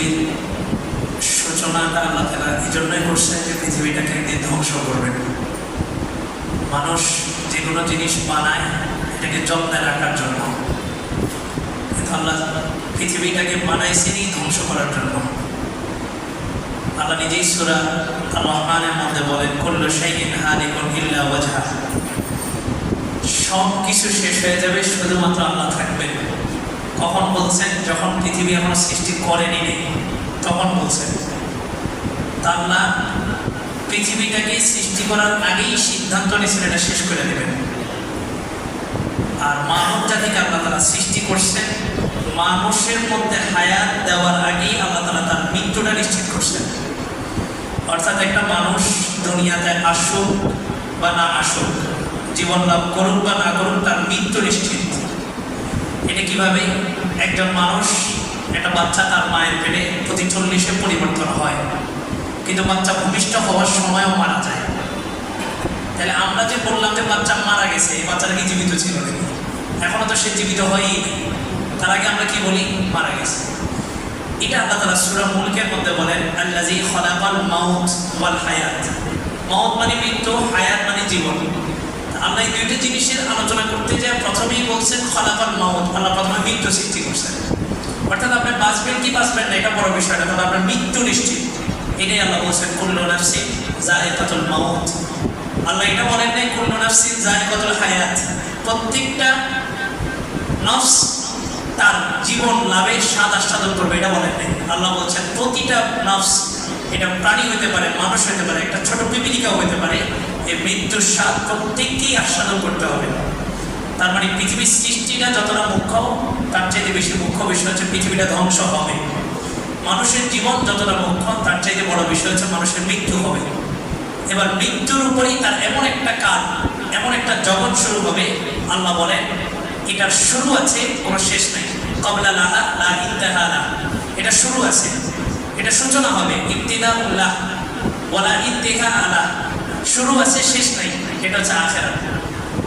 পৃথিবীর সূচনাটা আল্লাহ তালা এই জন্যই করছে যে পৃথিবীটাকে একদিন ধ্বংস করবেন মানুষ যে কোনো জিনিস বানায়, এটাকে যত্নে রাখার জন্য। কিন্তু আল্লাহ পৃথিবীটাকে বানাইছেনই ধ্বংস করার জন্য। আল্লাহ নিজেই সুরা রহমানের মধ্যে বলেন করল শাইন হালিকুন ইল্লা ওয়াজহা। সব কিছু শেষ হয়ে যাবে শুধুমাত্র আল্লাহ থাকবেন। কখন বলছেন, যখন পৃথিবী এখনও সৃষ্টি করেনি নেই তখন বলছেন তা আল্লাহ পৃথিবীটাকে সৃষ্টি করার আগেই সিদ্ধান্ত নিয়েছেন, এটা শেষ করে দেবেন। আর মানব জাতিকে আল্লাহ তালা সৃষ্টি করছেন, মানুষের মধ্যে হায়াত দেওয়ার আগেই আল্লাহ তালা তার মৃত্যুটা নিশ্চিত করছেন। অর্থাৎ একটা মানুষ দুনিয়াতে আসুক বা না আসুক, জীবন লাভ করুক বা না করুক, তার মৃত্যু নিশ্চিত। এটা কীভাবে একজন মানুষ, একটা বাচ্চা তার মায়ের পেটে প্রতি চল্লিশে পরিবর্তন হয়? কিন্তু বাচ্চা ভূমিষ্ঠ হওয়ার সময়ও মারা যায়। তাহলে আমরা যে বললাম যে বাচ্চা মারা গেছে বাচ্চাটা কি জীবিত ছিল নাকি? এখনও তো সে জীবিত হয়ই তার আগে আমরা কি বলি? মারা গেছে। এটা আল্লাহ তালা সুরা মুলকের মধ্যে বলেন আল্লাজি খলাকাল মাউত ওয়াল হায়াত। মাউত মানে মৃত্যু, হায়াত মানে জীবন। আল্লাহ এই দুইটা জিনিসের আলোচনা করতে যায়। প্রথমেই বলছেন খলাকাল মাউত, আল্লাহ প্রথমে মৃত্যু সৃষ্টি করছেন। অর্থাৎ আপনি বাঁচবেন কি বাঁচবেন না, এটা বড় বিষয় না আপনার মৃত্যু নিশ্চিত। এটাই আল্লাহ বলছেন, কুল্লু নাফসি জায়কাতুল মাউত। আল্লাহ এটা বলেন নাই, কুল্লু নাফসি জায়কাতুল হায়াত। প্রত্যেকটা নফস তার জীবন লাভের স্বাদ আস্বাদন করবে, এটা বলেন নাই। আল্লাহ বলছেন, প্রতিটা নফস, এটা প্রাণী হতে পারে, মানুষ হতে পারে, একটা ছোট পিপিলিকাও হতে পারে এই মৃত্যুর স্বাদ প্রত্যেককেই আস্বাদন করতে হবে। তার মানে পৃথিবীর সৃষ্টিটা যতটা মুখ্য তার চাইতে বেশি মুখ্য বিষয় হচ্ছে পৃথিবীটা ধ্বংস হবে। মানুষের জীবন যতটা মুখ্য তার চাইতে বড় বিষয় হচ্ছে মানুষের মৃত্যু হবে। এবার মৃত্যুর উপরেই তার এমন একটা কাজ, এমন একটা জগৎ শুরু হবে, আল্লাহ বলেন, এটার শুরু আছে, কোনো শেষ নাই। কবলা লাহা, লা ইন্তাহা লা। এটা শুরু আছে। এটা সূচনা হবে ইবতিদা উল্লাহ ওয়ালা ইন্তেহা আলা শুরু আছে শেষ নাই। এটা হচ্ছে আখেরা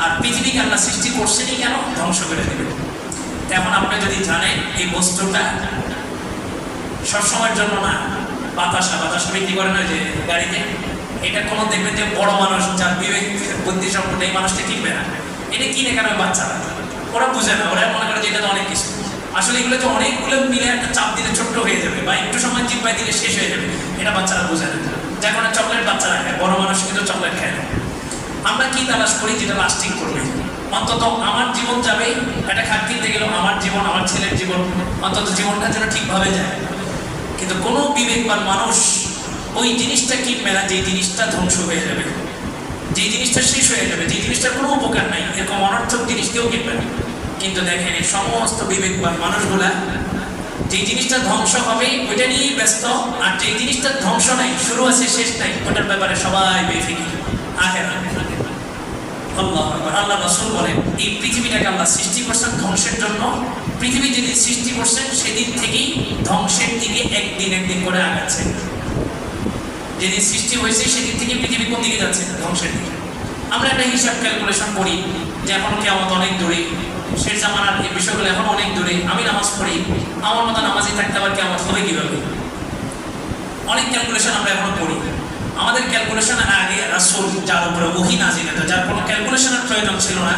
আর পৃথিবীকে আল্লাহ সৃষ্টি করছেনই কেন? ধ্বংস করে দেবে তেমন আপনি যদি জানেন এই বস্তুটা সবসময়ের জন্য না, বাতাসা বাতাসা বিক্রি করে না যে গাড়িতে। এটা কোনো দেখবেন যে বড় মানুষ যার বিবেক, বুদ্ধি সম্পন্ন, এই মানুষটা কিনবে না। এটা কিনে কেন বাচ্চারা? ওরা বুঝে না। ওরা মনে করে যে এটা তো অনেক কিছু। আসলে এগুলো তো অনেকগুলো মিলে একটা চাপ দিলে ছোট্ট হয়ে যাবে বা একটু সময় জিব্বাই দিলে শেষ হয়ে যাবে। এটা বাচ্চারা বুঝে না। কারণে চকলেট বাচ্চারা খায় বড় মানুষ কিন্তু চকলেট খায় না। আমরা কি তালাশ করি যেটা লাস্টিং করবে? অন্তত আমার জীবন যাবে, একটা খাট কিনতে গেলেও আমার জীবন, আমার ছেলের জীবন, অন্তত জীবনটা যেন ঠিকভাবে যায়। কিন্তু কোনো বিবেকবান মানুষ ওই জিনিসটা কিনবে না যে জিনিসটা ধ্বংস হয়ে যাবে। যে জিনিসটা শেষ হয়ে যাবে যে জিনিসটার কোনো উপকার নাই, এরকম অনর্থক জিনিস কেউ কিনবে না। কিন্তু দেখেন এই সমস্ত বিবেকবান মানুষগুলা যে জিনিসটা ধ্বংস হবে, ওইটা নিয়েই ব্যস্ত। আর যে জিনিসটা ধ্বংস নাই, শুরু আছে, শেষ নাই, ওটার ব্যাপারে সবাই বেফিকি আখের আল্লাহ রসুল বলেন, এই পৃথিবীটাকে আল্লাহ সৃষ্টি করছেন ধ্বংসের জন্য। পৃথিবী যেদিন সৃষ্টি করছেন সেদিন থেকেই ধ্বংসের দিকে একদিন একদিন করে আগাচ্ছে। যেদিন সৃষ্টি হয়েছে, সেদিন থেকে পৃথিবী কোন দিকে যাচ্ছে? ধ্বংসের দিকে। আমরা একটা হিসাব ক্যালকুলেশন করি যে এখন কেমন অনেক দূরে শেষ জামানার এই বিষয়গুলো এখন অনেক দূরে আমি নামাজ পড়ি আমার মতো নামাজি থাকতে আবার কেমন? হবে কীভাবে? অনেক ক্যালকুলেশন আমরা এখন করি আমাদের ক্যালকুলেশন আগে রাসুল যার উপরে ওহি নাজিল যার কোনো ক্যালকুলেশনের প্রয়োজন ছিল না,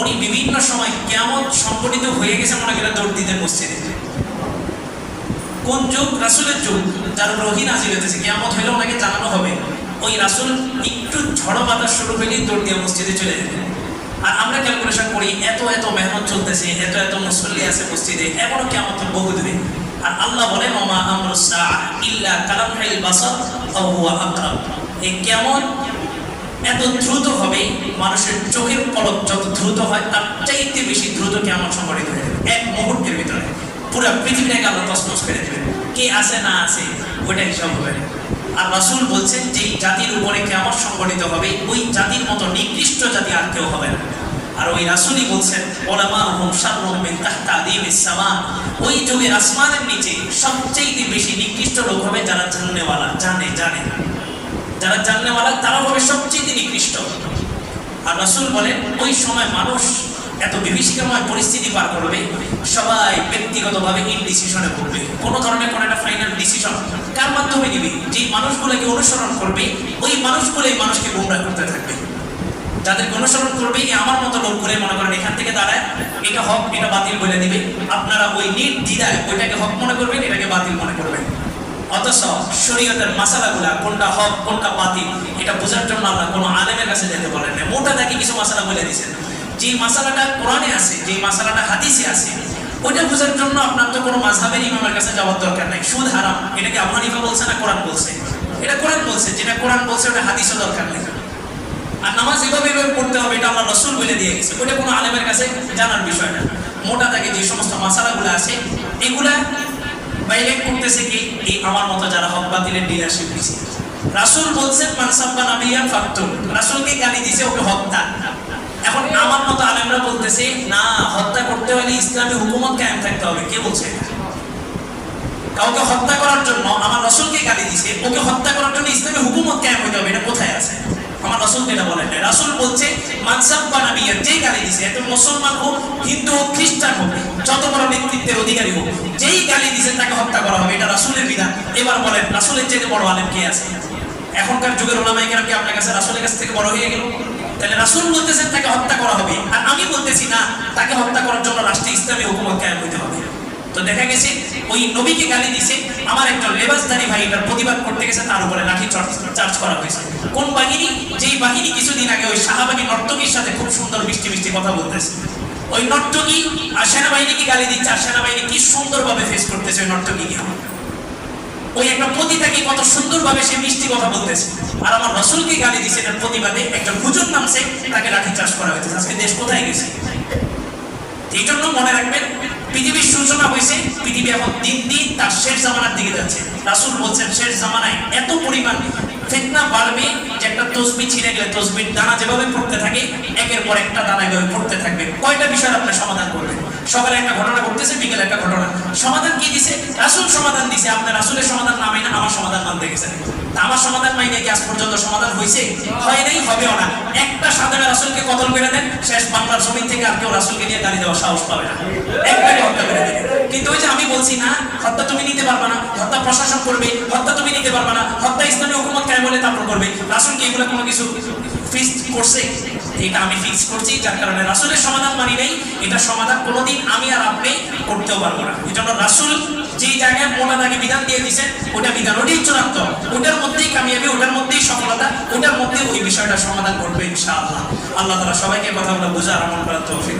উনি বিভিন্ন সময় কেমন সংগঠিত হয়ে গেছে মনে করে দৌড় দিতেন মসজিদে। কোন যুগ? রাসুলের যুগ। যার উপরে ওহি নাজিল কেমন হইলে ওনাকে জানানো হবে। ওই রাসুল একটু ঝড় বাতাস শুরু হইলেই দৌড় দিয়ে মসজিদে চলে যেতেন আর আমরা ক্যালকুলেশন করি, এত এত মেহনত চলতেছে, এত এত মুসল্লি আছে মসজিদে, এমনও কেমন বহু দূরে আর আল্লাহ বলেন, ওমা আমরুস সাআ ইল্লা কালামহিল বাসার আও হুয়া আকরাব এই কেমন এত দ্রুত হবে, মানুষের চোখের পলক যত দ্রুত হয়, তার চাইতে বেশি দ্রুত কেমন সংগঠিত হয়ে যাবে, এক মুহূর্তের ভিতরে। পুরো পৃথিবীটাকে আল্লাহ তসমস করে দেবে কে আছে, না আছে ওইটা হিসাব হবে। আর রাসূল বলছেন যে জাতির উপরে কেমন সংগঠিত হবে, ওই জাতির মতো নিকৃষ্ট জাতি আর কেউ হবে না। আর ওই রাসূলই বলছেন ওলামা হুম তাহতা আদিমিস সামা। ওই যুগের আসমানের নিচে সবচেয়ে বেশি নিকৃষ্ট লোক হবে যারা জাননেওয়ালা, জানে জানে। যারা জাননেওয়ালা তারা হবে সবচেয়ে নিকৃষ্ট। আর রাসূল বলেন, ওই সময় মানুষ এত বিভীষিকাময় পরিস্থিতি পার করবে সবাই ব্যক্তিগতভাবে ইনডিসিশনে পড়বে কোনো ধরনের কোনো একটা ফাইনাল ডিসিশন কার মাধ্যমে নিবে? যে মানুষগুলোকে অনুসরণ করবে, ওই মানুষগুলোই মানুষকে গুমরা করতে থাকবে। যাদেরকে অনুসরণ করবে আমার মতো লোক করে মনে করেন, এখান থেকে দাঁড়ায়, এটা হক, এটা বাতিল বলে দিবে। আপনারা ওই নিট দ্বিধায় ওইটাকে হক মনে করবেন, এটাকে বাতিল মনে করবেন। অথচ শরীয়তের মাসালাগুলা, কোনটা হক, কোনটা বাতিল, এটা বোঝার জন্য আল্লাহ কোনো আলেমের কাছে যেতে বলেন না। মোটা দাগে কিছু মাসালা বলে দিয়েছেন। যে মাসালাটা কোরআনে আছে যে মাসালাটা হাদিসে আছে ওইটা বোঝার জন্য আপনার তো কোনো মাঝহাবের ইমামের কাছে যাওয়ার দরকার নাই। সুদ হারাম। এটাকে আবু হানিফা বলছে না কোরআন বলছে? এটা কোরআন বলছে। যেটা কোরআন বলছে, ওটা হাদিসও দরকার নেই। আর নামাজ এভাবে এভাবে পড়তে হবে, এটা আমার রসুল বলে দিয়ে গেছে। ওটা কোনো আলেমের কাছে জানার বিষয় না। মোটা থাকে যে সমস্ত মাসালাগুলো আছে, এগুলা বাইরে করতেছে কি এই আমার মতো যারা হক বাতিলের ডিলারশিপ দিছে। রাসূল বলছেন মানসাব্বা নাবিয়ান ফাকতুল। রাসূলকে গালি দিছে, ওকে হত্যা এখন আমার মতো আলেমরা বলতেছে, না, হত্যা করতে হলে ইসলামী হুকুমত কায়েম থাকতে হবে। কে বলছে কাউকে হত্যা করার জন্য আমার রসুলকে গালি দিছে, ওকে হত্যা করার জন্য ইসলামী হুকুমত কায়েম হইতে হবে, এটা কোথায় আছে? আমার রসুল এটা বলেন রাসুল বলছে মানসাব বানাবিয়ার যেই গালি দিছে এত মুসলমান হোক, হিন্দু হোক, খ্রিস্টান হোক, যত বড় নেতৃত্বের অধিকারী হোক, যেই গালি দিছে তাকে হত্যা করা হবে, এটা রাসুলের বিধান। এবার বলেন, রাসুলের চেয়ে বড় আলেম কে আছে? এখনকার যুগের ওলামাই কেন কি আপনার কাছে রাসুলের কাছ থেকে বড় হয়ে গেল? তাহলে রাসুল বলতেছেন তাকে হত্যা করা হবে। আর আমি বলতেছি না, তাকে হত্যা করার জন্য রাষ্ট্রে ইসলামী হুকুমত কায়েম হইতে হবে। তো দেখা গেছে, ওই নবীকে গালি দিছে, আমার একজন লেবাসদারি ভাই এটার প্রতিবাদ করতে গেছে, তার উপরে লাঠি চার্জ করা হয়েছে। কোন বাহিনী? যেই বাহিনী কিছুদিন আগে ওই শাহবাগী নর্তকীর সাথে খুব সুন্দর মিষ্টি মিষ্টি কথা বলতেছে। ওই নর্তকী আর সেনাবাহিনীকে গালি দিচ্ছে, আর সেনাবাহিনী কি সুন্দরভাবে ফেস করতেছে ওই নর্তকীকে। ওই একটা পতিতাকে কত সুন্দরভাবে সে মিষ্টি কথা বলতেছে। আর আমার রসুলকে গালি দিছে এটার প্রতিবাদে একটা হুজুর নামছে, তাকে লাঠি চার্জ করা হয়েছে। আজকে দেশ কোথায় গেছে? এই জন্য মনে রাখবেন, পৃথিবীর সূচনা হয়েছে, পৃথিবী এখন দিন দিন তার শেষ জামানার দিকে যাচ্ছে। রাসুল বলছেন, শেষ জামানায় এত পরিমাণ ফেতনা বাড়বে যে একটা তসবি ছিঁড়ে গেলে তসবির দানা যেভাবে পড়তে থাকে, একের পর একটা দানা এভাবে পড়তে থাকবে। কয়টা বিষয় আপনি সমাধান করবেন? সকালে একটা ঘটনা ঘটতেছে, বিকেলে একটা ঘটনা। সমাধান কি দিছে? রাসুল সমাধান দিছে, আপনার রাসুলের সমাধান নামে না আমার সমাধান মানতে গেছেন তা আমার সমাধান মাইনে কি? আজ পর্যন্ত সমাধান হয়েছে? হয় নাই, হবেও না। একটা সাধারণ রাসুলকে কতল করে দেন? শেষ বাংলার জমিন থেকে আর কেউ রাসুলকে নিয়ে গাড়ি দেওয়ার সাহস পাবে না। একবারে হত্যা করে দেবে। কিন্তু ওই যে বলছি না, হত্যা তুমি নিতে পারবে না, হত্যা প্রশাসন করবে, হত্যা তুমি নিতে পারবে না, হত্যা ইসলামী হুকুমত কায় বলে তারপর করবে। রাসুল কি এগুলো কোনো কিছু ফিক্স করছে? এটা আমি ফিক্স করছি, যার কারণে রাসুলের সমাধান মানি নেই, এটা সমাধান কোনোদিন আমি আর আপনি করতেও পারব না। এই জন্য রাসুল যেই জায়গায় বিধান দিয়ে দিচ্ছেন ওটা বিধান ওটাই চূড়ান্ত। ওটার মধ্যেই কামিয়াবি, ওটার মধ্যেই সফলতা, ওটার মধ্যে ওই বিষয়টা সমাধান করবে ইনশাআল্লাহ। আল্লাহ তারা সবাইকে কথাগুলো বোঝার আমল করার তৌফিক